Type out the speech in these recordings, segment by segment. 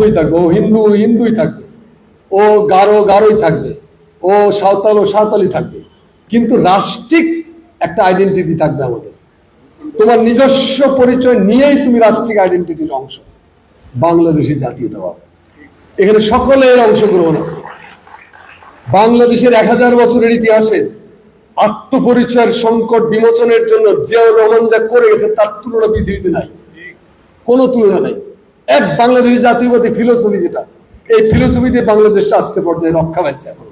বৌদ্ধই থাকবে, ও হিন্দু, হিন্দুই থাকবে, ও গারো, গারোই থাকবে, ও সাঁওতাল ও সাঁওতালি থাকবে। কিন্তু রাষ্ট্রিক একটা আইডেন্টিটি থাকবে আমাদের। তোমার নিজস্ব পরিচয় নিয়েই তুমি রাষ্ট্রিক আইডেন্টিটির অংশ। বাংলাদেশি জাতীয়তাবাদ এখানে সকলের অংশগ্রহণ আছে। বাংলাদেশের এক হাজার বছরের ইতিহাসে আত্মপরিচয়ের সংকট বিমোচনের জন্য জিয়াউর রহমান যা করে গেছে তার তুলনা পৃথিবীতে নাই। কোনো তুলনা নাই। এক বাংলাদেশি জাতীয়বাদী ফিলোসফি যেটা, এই ফিলোসফিতে বাংলাদেশটা আসতে পর্যায়ে রক্ষা পাইছে এখন।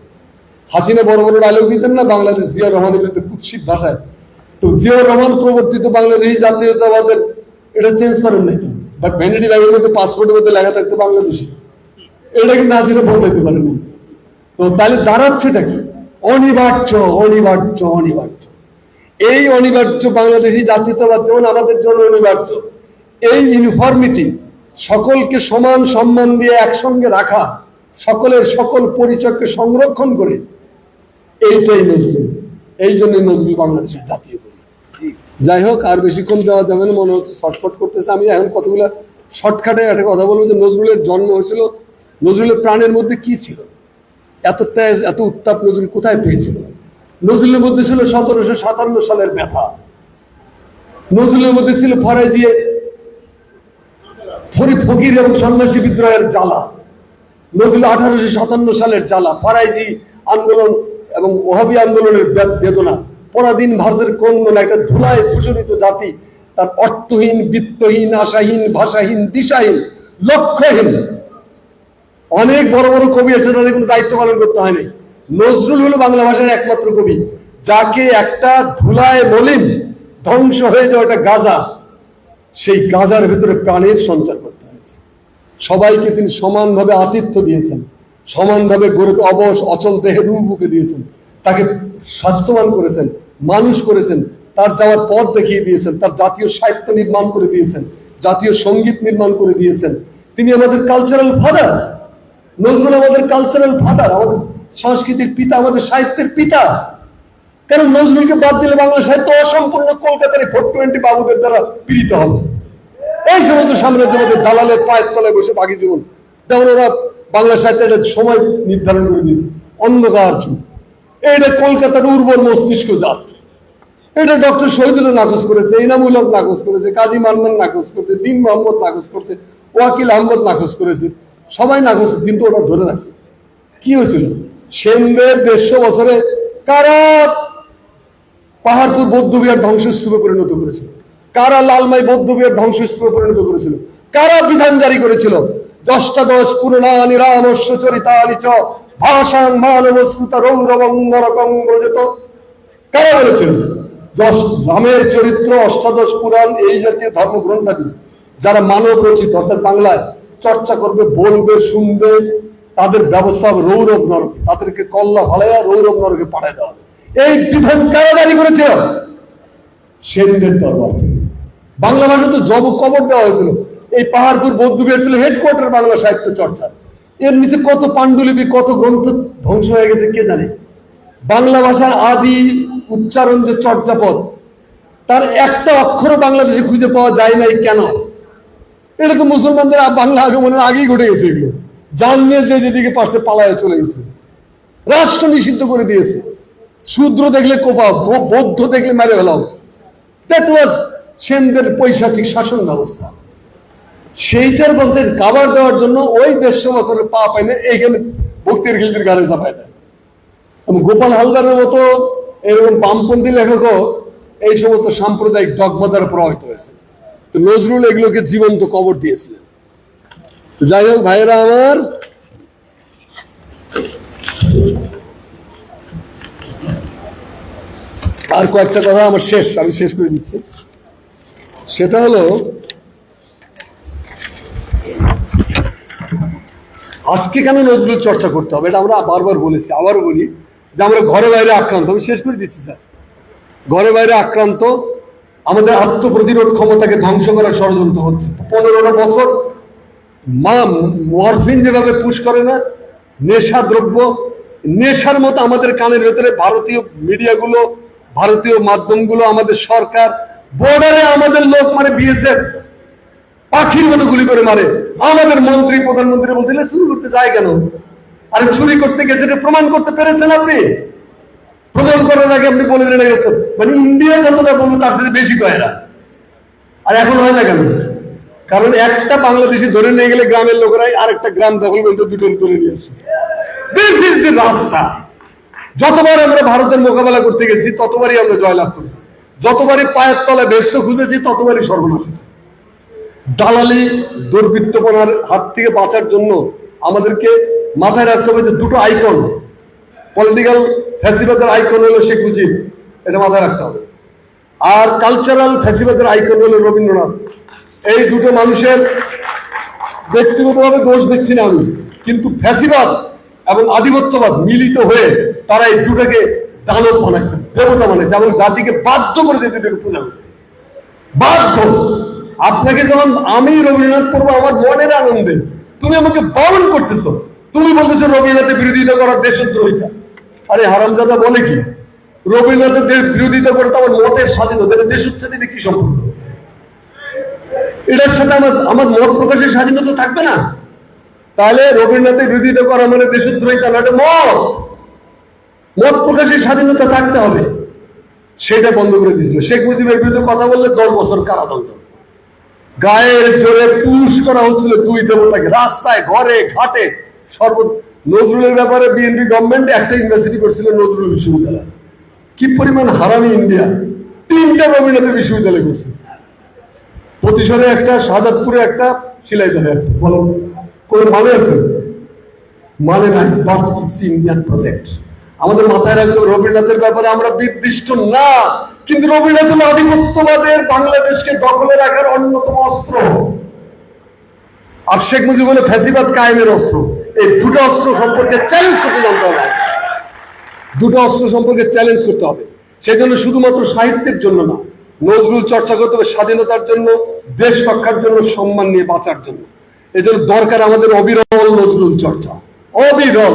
হাসিনা বড় বড় ডায়লগ দিতেন না, বাংলাদেশ জিয়া রহমানের বিরুদ্ধে কুৎসিত ভাষায়। তো জিয়া রহমান প্রবর্তিত বাংলাদেশি জাতীয়তাবাদের এটা চেঞ্জ করেন নাকি? বাট ভ্যানিটি ব্যাগের মধ্যে পাসপোর্টের মধ্যে লেখা থাকতো বাংলাদেশি। এটা কিন্তু হাসিনা বলতে পারেনি। তো তাহলে দাঁড়াচ্ছেটা কি? অনিবার্য অনিবার্য অনিবার্য। এই অনিবার্য বাংলাদেশি জাতীয়তাবাদ যেমন আমাদের জন্য অনিবার্য, এই ইউনিফর্মিটি সকলকে সমান সম্মান দিয়ে একসঙ্গে রাখা, সকলের সকল পরিচয়কে সংরক্ষণ করে, এইটাই নজরুল। এই জন্য নজরুল বাংলাদেশের জাতীয় যাই হোক, আর বেশিক্ষণ দেওয়া যাবে না, মনে হচ্ছে শর্টকাট করতেছে। আমি এখন কতগুলো শর্টকাটে একটা কথা বলব যে নজরুলের জন্ম হয়েছিল, নজরুলের প্রাণের মধ্যে কি ছিল? এত তেজ, এত উত্তাপ নজরুল কোথায় পেয়েছিল? নজরুলের মধ্যে ছিল সতেরোশো সাতান্ন সালের ব্যথা। নজরুলের মধ্যে ছিল ফরাজিয়ে ফরি ফকির এবং সন্ন্যাসী বিদ্রোহের জ্বালা। নজরুল আঠারোশো সাতান্ন সালের জ্বালা, ফরাইজি আন্দোলন এবং ওহাবি আন্দোলনের বেদনা। পরাধীন ভারতের কন্দন একটা ধুলায় দূষণিত জাতি, তার অর্থহীন, বিত্তহীন, আশাহীন, ভাষাহীন, দিশাহীন, লক্ষ্যহীন। অনেক বড় বড় কবি আছে তাদের কোনো দায়িত্ব পালন করতে হয়নি। নজরুল হলো বাংলা ভাষার একমাত্র কবি, যাকে একটা ধুলায় মলিন ধ্বংস হয়ে যাওয়া একটা গাজা। সেই গাজার ভেতরে প্রাণের সঞ্চার করতে হয়েছে। সবাইকে তিনি সমানভাবে আতিথ্য দিয়েছেন, সমানভাবে গড়ে অবশ, অচল দেহে রূপ বুকে দিয়েছেন, তাকে স্বাস্থ্যবান করেছেন, মানুষ করেছেন, তার যাওয়ার পথ দেখিয়ে দিয়েছেন, তার জাতীয় সাহিত্য নির্মাণ করে দিয়েছেন, জাতীয় সংগীত নির্মাণ করে দিয়েছেন। তিনি আমাদের কালচারাল ফাদার নজরুল আমাদের কালচারাল ফাদার আমাদের সংস্কৃতির পিতা, আমাদের সাহিত্যের পিতা। কারণ নজরুলকে বাদ দিলে বাংলা সাহিত্য অসম্পূর্ণ কলকাতার ফোর টোয়েন্টি বাবুদের দ্বারা পীড়িত হবে? এই সমস্ত সাম্রাজ্যবাদের দালালের পায়ের তলায় বসে বাকি জীবন। যেমন ওরা বাংলা সাহিত্যের একটা সময় নির্ধারণ করে দিয়েছে। অন্ধকার যুগ। এইটা কলকাতার উর্বর মস্তিষ্ক জাত। এটা ডক্টর শহীদুল্লাহ নাকচ করেছে ইনামুলক নাকচ করেছে, কাজী মানমান নাকচ করেছে, দিন মোহাম্মদ নাকচ করেছে, ওয়াকিল আহমদ নাকচ করেছে। সবাই নাকচ, কিন্তু ওরা ধরে রাখছে। কি হয়েছিল? সেনদের দেড়শো বছরে কারা পাহাড়পুর বৌদ্ধবিহার ধ্বংসস্তূপে পরিণত করেছিল। কারা লালমাই বৌদ্ধবিহার ধ্বংসস্তূপে পরিণত করেছিল? কারা বিধান জারি করেছিল? দশটাদশ পুরনা নিরামস্য চরিতানি চ ভাষাং মানব শ্রুতা রৌরবং নরকং কারা বলেছিল? রামের চরিত্র অষ্টাদশ পুরাণ এই জাতীয় ধর্মগ্রন্থাদি। যারা মানব রচিত, অর্থাৎ বাংলায় চর্চা করবে, বলবে, শুনবে, তাদের ব্যবস্থা রৌরব নরকে। তাদেরকে কল্লা ভালাইয়া রৌরব নরকে পাঠায় দেওয়া হবে। এই বিধান কারা জারি করেছে? সেনদের দরবার থেকে। বাংলা ভাষা তো জব কবর দেওয়া হয়েছিল। এই পাহাড়পুর বৌদ্ধবিহার ছিল হেডকোয়ার্টার বাংলা সাহিত্য চর্চা এর নিচে কত পাণ্ডুলিপি, কত গ্রন্থ ধ্বংস হয়ে গেছে, কে জানে? বাংলা ভাষার আদি উচ্চারণ যে চর্যাপদ, তার একটা অক্ষরও বাংলাদেশে খুঁজে পাওয়া যায় নাই কেন? এটা তো মুসলমানদের বাংলা আগমনের আগেই ঘটে গেছে এগুলো। জান নিয়ে যে যেদিকে পারছে পালায় চলে গেছে। রাষ্ট্র নিষিদ্ধ করে দিয়েছে। শূদ্র দেখলে কোপাও বৌদ্ধ দেখলে মেরে ফেলাও। দ্যাট ওয়াজ সেনদের পৈশাচিক শাসন ব্যবস্থা। সেইটার বলতে কাবার দেওয়ার জন্য ওই দেড়শো বছরের পা পাইলে এইখানে ভক্তির খিলতির গাড়ি চাপায় দেয়। গোপাল হালদারের মতো এরকম বামপন্থী লেখকও এই সমস্ত সাম্প্রদায়িক ডগমাদার প্রভাবিত হয়েছে। তো নজরুল এগুলোকে জীবন্ত কবর দিয়েছিলেন। যাই হোক, ভাইয়েরা আমার আর কয়েকটা কথা আমার শেষ, আমি শেষ করে দিচ্ছি। সেটা হলো, আজকে কেন নজরুল চর্চা করতে হবে? এটা আমরা বারবার বলেছি, আবারও বলি যে আমরা ঘরে বাইরে আক্রান্ত। আমি শেষ করে দিচ্ছি, স্যার। ঘরে বাইরে আক্রান্ত, আমাদের আত্মপ্রতিরোধ ক্ষমতাকে ধ্বংস করার ষড়যন্ত্র হচ্ছে। পনেরোটা বছর মা মরফিন যেভাবে পুশ করে না নেশা দ্রব্য নেশার মতো আমাদের কানের ভেতরে ভারতীয় মিডিয়াগুলো ভারতীয় মাধ্যমগুলো আমাদের সরকার বর্ডারে আমাদের লোক মানে বিএসএফ পাখির মতো গুলি করে মারে। আমাদের মন্ত্রী, প্রধানমন্ত্রী বলতে চুরি করতে যায় কেন? আরে চুরি করতে গেছে এটা প্রমাণ করতে পেরেছেন আপনি? প্রমাণ করার আগে আপনি বলে দিলেন গেছেন মানে ইন্ডিয়া যতটা বলব তার সাথে বেশি কয় না আর এখন হয় না কেন? কারণ একটা বাংলাদেশি ধরে নিয়ে গেলে গ্রামের লোকেরাই আরেকটা গ্রাম দখল করতে দুটো ধরে নিয়ে আসে। দিস ইজ দি রাস্তা। যতবার আমরা ভারতের মোকাবেলা করতে গেছি, ততবারই আমরা জয়লাভ করেছি। যতবারই পায়ের তলায় ব্যস্ত খুঁজেছি, ততবারই সর্বনাশ। দালালি, দুর্বৃত্তপনার হাত থেকে বাঁচার জন্য আমাদেরকে মাথায় রাখতে হবে যে দুটো আইকন, পলিটিক্যাল ফ্যাসিবাদের আইকন হলো শেখ মুজিব, এটা মাথায় রাখতে হবে। আর কালচারাল ফ্যাসিবাদের আইকন হলো রবীন্দ্রনাথ। এই দুটো মানুষের ব্যক্তিগতভাবে দোষ দিচ্ছি না আমি, কিন্তু ফ্যাসিবাদ এবং আধিপত্যবাদ মিলিত হয়ে তারা এই দুটোকে দানব বানাইছে, দেবতা বানাইছে এবং জাতিকে বাধ্য করেছে দুটোকে পূজা করতে। বাধ্য। আপনাকে যখন আমি রবীন্দ্রনাথ করব আমার মনের আনন্দে। তুমি আমাকে বারণ করতেছো। তুমি বলতেছো রবীন্দ্রনাথের বিরোধিতা করার দেশদ্রোহিতা। আরে হারামজাদা বলে কি? রবীন্দ্রনাথের বিরোধিতা করে তো আমার মতের স্বাধীনতা। দেশের সাথে কি সম্পর্ক? এটার সাথে আমার আমার মত প্রকাশের স্বাধীনতা থাকবে না? তাহলে রবীন্দ্রনাথের বিরোধিতা করা মানে দেশদ্রোহিতা না, এটা মত। মত প্রকাশের স্বাধীনতা থাকতে হবে। সেটা বন্ধ করে দিয়েছিল। শেখ মুজিবের বিরুদ্ধে কথা বললে দশ বছর কারাদণ্ড। গায়ের জোরে পুশ করা হচ্ছিল দুই দেবতাকে। রাস্তায়, ঘরে, ঘাটে, সর্ব নজরুলের ব্যাপারে বিএনপি গভর্নমেন্ট একটা ইউনিভার্সিটি করছিল নজরুল বিশ্ববিদ্যালয়। কি পরিমাণ হারামি ইন্ডিয়া। তিনটা রবীন্দ্রনাথের বিশ্ববিদ্যালয় করছে। প্রতিশোধে একটা, শাহজাদপুরে একটা, শিলাইদহে একটা। বলো। কোন মানে আছে? মানে নাই ইটস ইন্ডিয়ান প্রজেক্ট আমাদের মাথায় রাখতে রবীন্দ্রনাথের ব্যাপারে আমরা বিদ্বিষ্ট না। কিন্তু রবীন্দ্রনাথ হলো আধিপত্যবাদের বাংলাদেশকে দখলে রাখার অন্যতম অস্ত্র। আর শেখ মুজিব ফ্যাসিবাদ কায়েমের অস্ত্র। এই দুটো অস্ত্র সম্পর্কে চ্যালেঞ্জ করতে জানতে হবে। দুটো অস্ত্র সম্পর্কে চ্যালেঞ্জ করতে হবে। সেই জন্য শুধুমাত্র সাহিত্যের জন্য না, নজরুল চর্চা করতে হবে স্বাধীনতার জন্য, দেশ রক্ষার জন্য, সম্মান নিয়ে বাঁচার জন্য। জন্য দরকার আমাদের অবিরল নজরুল চর্চা। অবিরল।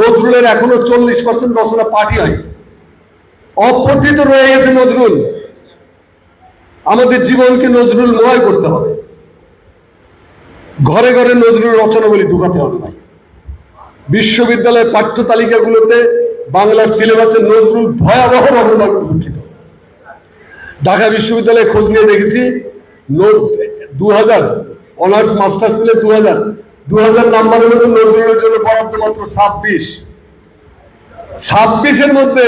নজরুলের এখনও চল্লিশ পার্সেন্ট রচনা পাঠই হয় অপঠিত রয়ে গেছে নজরুল। আমাদের জীবনকে নজরুল ময় করতে হবে। ঘরে ঘরে নজরুল রচনাগুলি ঢুকাতে হবে ভাই। বিশ্ববিদ্যালয়ের পাঠ্য তালিকাগুলোতে বাংলার সিলেবাসে নজরুল ভয়াবহ রকমভাবে উল্লিখিত। ঢাকা বিশ্ববিদ্যালয়ে খোঁজ নিয়ে দেখেছি দু হাজার অনার্স মাস্টার্স মিলে দু হাজার দু হাজার নাম্বারের মধ্যে নজরুলের জন্য বরাদ্দ মাত্র ছাব্বিশ। ছাব্বিশের মধ্যে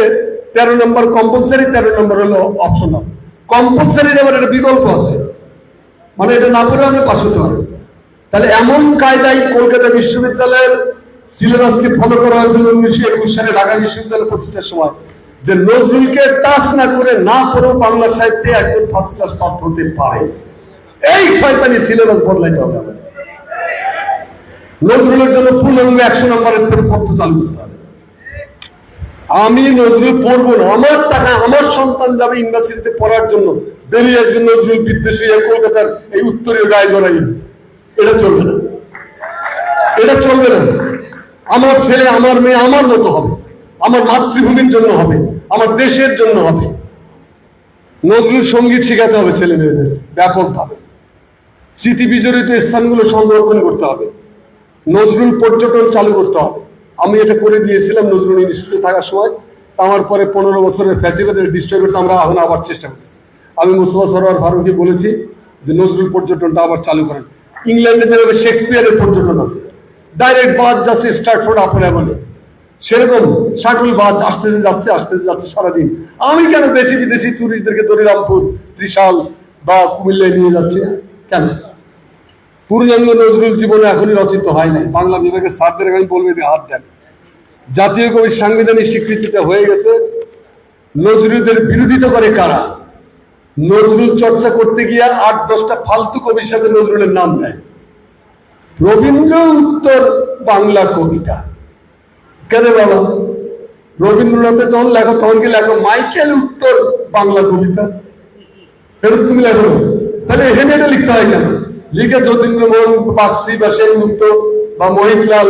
তেরো নম্বর কম্পালসারি তেরো নম্বর হলো অপশনাল কম্পালসারি আবার একটা বিকল্প আছে। মানে এটা না পড়ে আমরা পাশ হতে পারব তাহলে এমন কায়দায় কলকাতা বিশ্ববিদ্যালয়ের সিলেবাসকে ফলো করা হয়েছিল উনিশশো একুশ সালে ঢাকা বিশ্ববিদ্যালয় প্রতিষ্ঠার সময়। যে নজরুলকে টাচ না করে না পড়েও বাংলা সাহিত্যে একজন ফার্স্ট ক্লাস পাস হতে পারে। এই শয়তানি সিলেবাস বদলাইতে হবে নজরুলের জন্য পূর্ণাঙ্গ একশো নম্বরের পত্র চালু করতে হবে। আমি নজরুল পড়ব না। আমার টাকা আমার সন্তান যাবে ইউনিভার্সিটিতে পড়ার জন্য। বেরিয়ে আসবে নজরুল বিদ্বেষী কলকাতার এই উত্তরীয় গায়ে জড়াই। এটা চলবে না। এটা চলবে না। আমার ছেলে, আমার মেয়ে আমার মতো হবে। আমার মাতৃভূমির জন্য হবে। আমার দেশের জন্য হবে। নজরুল সংগীত শেখাতে হবে ছেলে মেয়েদের ব্যাপকভাবে। স্মৃতি বিজড়িত স্থানগুলো সংরক্ষণ করতে হবে। নজরুল পর্যটন চালু করতে হবে। আমি এটা করে দিয়েছিলাম নজরুল ইনস্টিটিউটে থাকার সময়। আমার পরে পনেরো বছরের ফ্যাসিবাদের ডিস্ট্রয় করতে আমরা এখন আবার চেষ্টা করছি আমি মুস্তফা সরোয়ার ফারুককে বলেছি যে নজরুল পর্যটনটা আবার চালু করেন। ইংল্যান্ডে যেভাবে শেক্সপিয়ারের পর্যটন আছে, ডাইরেক্ট বাস যাচ্ছে স্টার্টফোর্ড আপনে বলে সেরকম শাটল বাস আসতে যাচ্ছে, আসতেছে, যাচ্ছে সারাদিন। আমি কেন দেশি বিদেশি টুরিস্টদেরকে দরিরামপুর ত্রিশাল বা কুমিল্লায় নিয়ে যাচ্ছে? কেন? পূর্ণাঙ্গ নজরুল জীবনে এখনই রচিত হয় নাই। বাংলা বিভাগের স্যারদের আমি বলব এদিকে হাত দেন। জাতীয় কবির সাংবিধানিক স্বীকৃতিটা হয়ে গেছে। নজরুলদের বিরোধিতা করে কারা? নজরুল চর্চা করতে গিয়ে আট, দশটা ফালতু কবির সাথে নজরুলের নাম দেয়। রবীন্দ্র উত্তর বাংলা কবিতা। কেন বাবা? রবীন্দ্রনাথের যখন লেখো, তখন কি লেখো? মাইকেল উত্তর বাংলা কবিতা। এরকম তুমি লেখো। তাহলে এখানে এটা লিখতে হয় কেন? লিখে যতীন্দ্র মোহন বাগসি বা সেনগুপ্ত বা মহিতলাল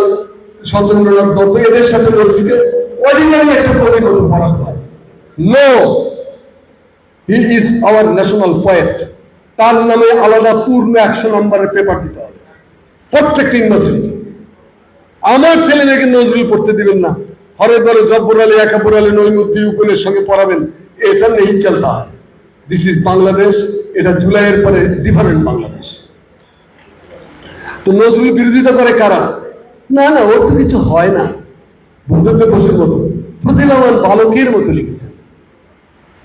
সচন্দ্রনাথ দত্ত এদের সাথে নজরুলকে অর্ডিনারি একটা কবির মতো পড়াতে হয়। No he is our national poet তার নামে আলাদা পূর্ণ একশো নম্বরের পেপার দিতে হবে। প্রত্যেকটা ইউনিভার্সিটিতে আমার ছেলে মেয়েকে নজরুল পড়তে দিবেন না। হরে দলে জব্বর আলী একাপুর আলী নইমুদ্দি উকুলের সঙ্গে পড়াবেন। এটা নেই, চলতা হয়। দিস ইজ বাংলাদেশ এটা জুলাইয়ের পরে ডিফারেন্ট বাংলাদেশ তো নজরুল বিরোধিতা করে কারা? না না ওর তো কিছু হয় না। বুদ্ধদেব বসুর মতো প্রতিভাবান বালকের মতো লিখেছেন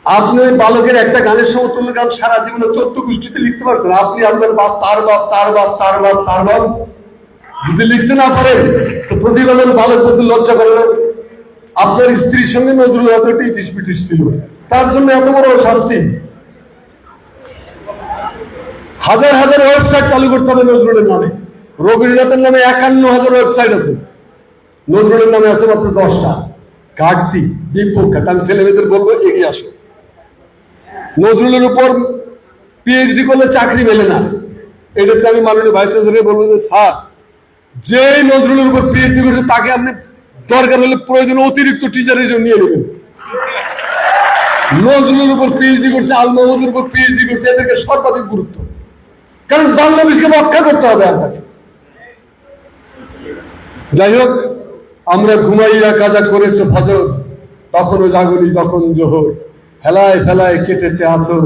আপনি ওই বালকের একটা গানের সমতুল্য গান সারা জীবনে চোদ্দ গোষ্ঠীতে লিখতে পারছেন। আপনি আপনার বাপ তার বাপ তার বাপ তার বাপ তার বাপ। যদি লিখতে না পারেন তো প্রতিভাবান বালক বলতে লজ্জা করে না। আপনার স্ত্রীর সঙ্গে নজরুল হয়তো একটু ইটিস পিটিস ছিল। তার জন্য এত বড় শাস্তি। হাজার হাজার ওয়েবসাইট চালু করতে হবে নজরুলের নামে। রবীন্দ্রনাথের নামে একান্ন হাজার ওয়েবসাইট আছে। নজরুলের নামে আছে মাত্র দশটা। ঘাটতি বিপক্ষা আমি ছেলে মেয়েদের বলব, এগিয়ে আসো। নজরুলের উপর পিএইচডি করলে চাকরি মেলে না। এটাতে আমি মাননীয় ভাইস চ্যান্সেলর বলব যে, স্যার, যেই নজরুলের উপর পিএইচডি করছে, তাকে আপনি দরকার হলে প্রয়োজন অতিরিক্ত টিচার হিসেবে নিয়ে নেবেন। নজরুলের উপর পিএইচডি করছে আল মাহমুদের উপর পিএইচডি করছে, এদেরকে সর্বাধিক গুরুত্ব। কারণ বাংলাদেশকে রক্ষা করতে হবে আপনাকে। যাই হোক আমরা ঘুমাইয়া কাজা করেছে ফজর, তখনও জাগনি তখন জোহর। হেলায় ফেলায় কেটেছে আসর,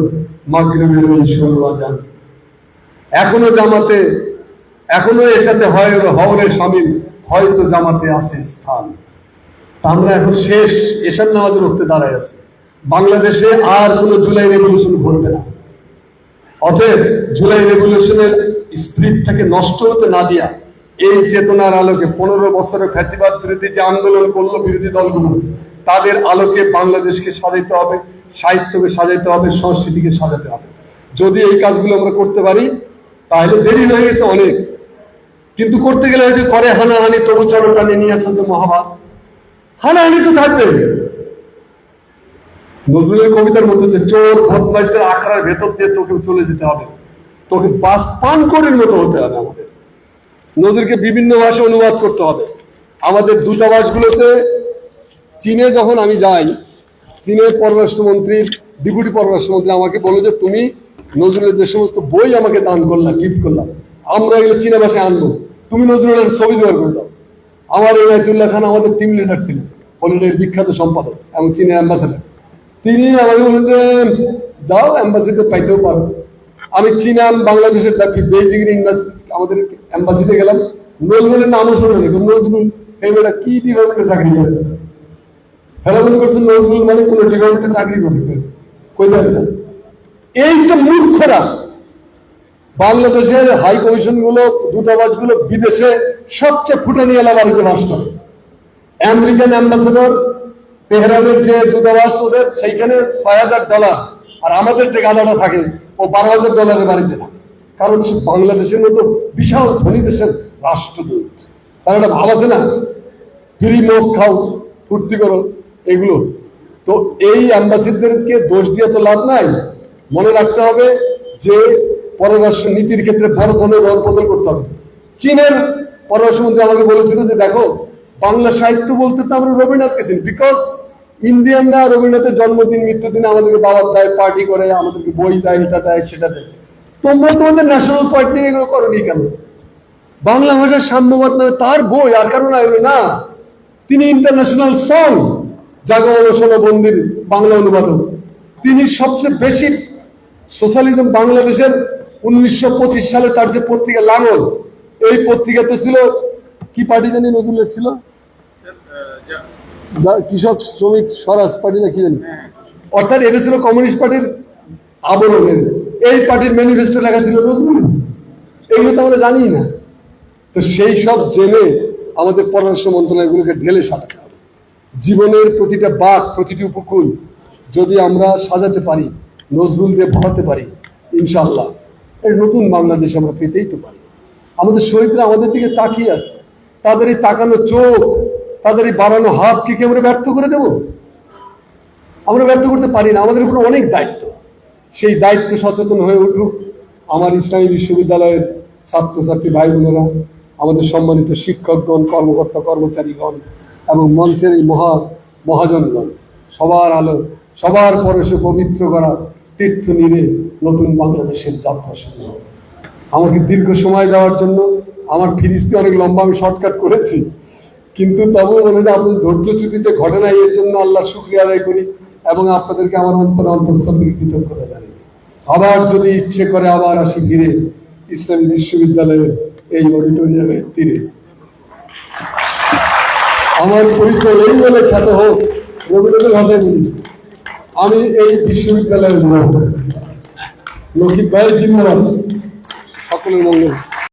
মাগরিবের ওই ষোলো আজান। এখনও জামাতে, এখনও এর সাথে হয় হওয়ারে সামিল, হয়তো জামাতে আছে স্থান। আমরা এখন শেষ এশার নামাজের উঠতে দাঁড়ায় আছি। বাংলাদেশে আর কোনো জুলাই রেভলিউশন ঘটবে না। অতএব জুলাই রেভলিউশনের স্পিরিটটাকে নষ্ট হতে না দিয়া এই চেতনার আলোকে পনেরো বছরের ফ্যাসিবাদ বিরোধী যে আন্দোলন করল বিরোধী দলগুলো, তাদের আলোকে বাংলাদেশকে সাজাইতে হবে, সাহিত্যকে সাজাইতে হবে, সংস্কৃতিকে সাজাতে হবে। যদি এই কাজগুলো আমরা করতে পারি, তাহলে দেরি হয়ে গেছে অনেক। কিন্তু করতে গেলে হয়তো করে হানাহানি, তবু চলো টানে নিয়ে আসছে যে মহাভারত। হানাহানি তো থাকবে। নজরুলের কবিতার মধ্যে যে চোর বদমাইশদের আখড়ার ভেতর দিয়ে তোকে চলে যেতে হবে। তোকে বাস পান করের মতো হতে হবে আমাদের। নজরুলকে বিভিন্ন ভাষায় অনুবাদ করতে হবে। আমাদের দূতাবাসগুলোতে চীনে যখন আমি যাই, চীনের পররাষ্ট্রমন্ত্রীর ডেপুটি পররাষ্ট্রমন্ত্রী আমাকে বলে যে, তুমি নজরুলের যে সমস্ত বই আমাকে দান করলাম গিফট করলাম আমরা এগুলো চীনা ভাষায় আনব। তুমি নজরুলের ছবি জোগাড় করে দাও। আমার এই আয়তুল্লাহ খান আমাদের টিম লিডার ছিলেন, হলিডের বিখ্যাত সম্পাদক এবং চীনের অ্যাম্বাসেডার তিনি আমাকে বলেন যে, যাও অ্যাম্বাসিতে পাইতেও পারো। আমি চীনাম বাংলাদেশের ডাকি বেজিং আমাদের অ্যাম্বাসিতে গেলাম। নজরুলের নামও শুনে রেখো নজরুল এই বেটা কি ডিপার্টমেন্টে চাকরি করে? ফেরা মনে করছেন নজরুল মানে কোন ডিপার্টমেন্টে চাকরি করে কই না। এই যে মূর্খরা, বাংলাদেশের হাই কমিশনগুলো দূতাবাসগুলো বিদেশে সবচেয়ে ফুটানি এলা বাড়িতে বাস আমেরিকান অ্যাম্বাসেডর তেহরানের যে দূতাবাস ওদের, সেইখানে ছয় হাজার ডলার আর আমাদের যে গাদাটা থাকে ও বারো হাজার ডলারের বাড়িতে থাকে কারণ সে বাংলাদেশের মতো বিশাল ধনী দেশের রাষ্ট্রদূত। তার একটা ভাব আছে না? ফ্রি মুখ খাও, ফুর্তি করো, এগুলো। তো এই অ্যাম্বাসিডারকে দোষ দিয়ে তো লাভ নাই। মনে রাখতে হবে যে পররাষ্ট্র নীতির ক্ষেত্রে বড় ধরনের রদবদল করতে হবে। চীনের পররাষ্ট্রমন্ত্রী আমাকে বলেছিল যে, দেখো, বাংলা সাহিত্য বলতে তো আমরা রবীন্দ্রনাথকে চিনি। বিকজ ইন্ডিয়ানরা রবীন্দ্রনাথের জন্মদিন, মৃত্যুদিন আমাদেরকে দাওয়াত দেয় পার্টি করে, আমাদেরকে বই দেয়, এটা দেয়, সেটা দেয়। তোমরা তোমাদের ন্যাশনাল পার্টি এগুলো করনি কেন? বাংলা ভাষার সাম্যবাদ নামে তার বই, আর কারণ এগুলো না। তিনি ইন্টারন্যাশনাল সং জাগরণ বন্দির বাংলা অনুবাদক। তিনি সবচেয়ে বেশি সোশ্যালিজম বাংলাদেশের উনিশশো পঁচিশ সালে তার যে পত্রিকা লাঙল, এই পত্রিকাতে ছিল, কি পার্টি জানি নজরুলের ছিল? কৃষক, শ্রমিক, স্বরাজ পার্টি না কি জানি। অর্থাৎ এটা ছিল কমিউনিস্ট পার্টির আবরণের। এই পার্টির ম্যানিফেস্টো লেখা ছিল নজরুল। এগুলো তো আমরা জানি না। তো সেই সব জেনে আমাদের পররাষ্ট্র মন্ত্রণালয়গুলোকে ঢেলে সাজাতে হবে। জীবনের প্রতিটা বাঘ, প্রতিটি উপকূল যদি আমরা সাজাতে পারি নজরুল দিয়ে ভরাতে পারি ইনশাল্লাহ এই নতুন বাংলাদেশ আমরা পেতেই তো পারি। আমাদের শহীদরা আমাদের দিকে তাকিয়ে আছে। তাদের এই তাকানো চোখ তাদের এই বাড়ানো হাতকে কি আমরা ব্যর্থ করে দেব? আমরা ব্যর্থ করতে পারি না, আমাদের উপর অনেক দায়িত্ব। সেই দায়িত্ব সচেতন হয়ে উঠুক। আমার ইসলামী বিশ্ববিদ্যালয়ের ছাত্রছাত্রী ভাই বোনেরা আমাদের সম্মানিত শিক্ষকগণ, কর্মকর্তা, কর্মচারীগণ এবং মঞ্চের এই মহা মহাজনগণ, সবার আলো, সবার পরশে পবিত্র করা তীর্থ নিরে নতুন বাংলাদেশের যাত্রা শুরু আমাকে দীর্ঘ সময় দেওয়ার জন্য আমার ফিরিস্তি অনেক লম্বা আমি শর্টকাট করেছি। কিন্তু তবুও মনে হয় আপনাদের ধৈর্যচ্যুতিতে নাই এর জন্য আল্লাহ শুক্রিয়া আদায় করি এবং আপনাদেরকে আমার অন্তর অন্তঃস্থল থেকে জানি আবার যদি ইচ্ছে করে আবার আসি ফিরে, ইসলামী বিশ্ববিদ্যালয়ের এই অডিটোরিয়ামের তীরে। আমার পরিচয় এই বলে খ্যাত হোক, রবীন্দ্রনাথ আমি এই বিশ্ববিদ্যালয়ের লোক লক্ষ্মী ভাই, জিম্মাবাদ। সকলের মঙ্গল।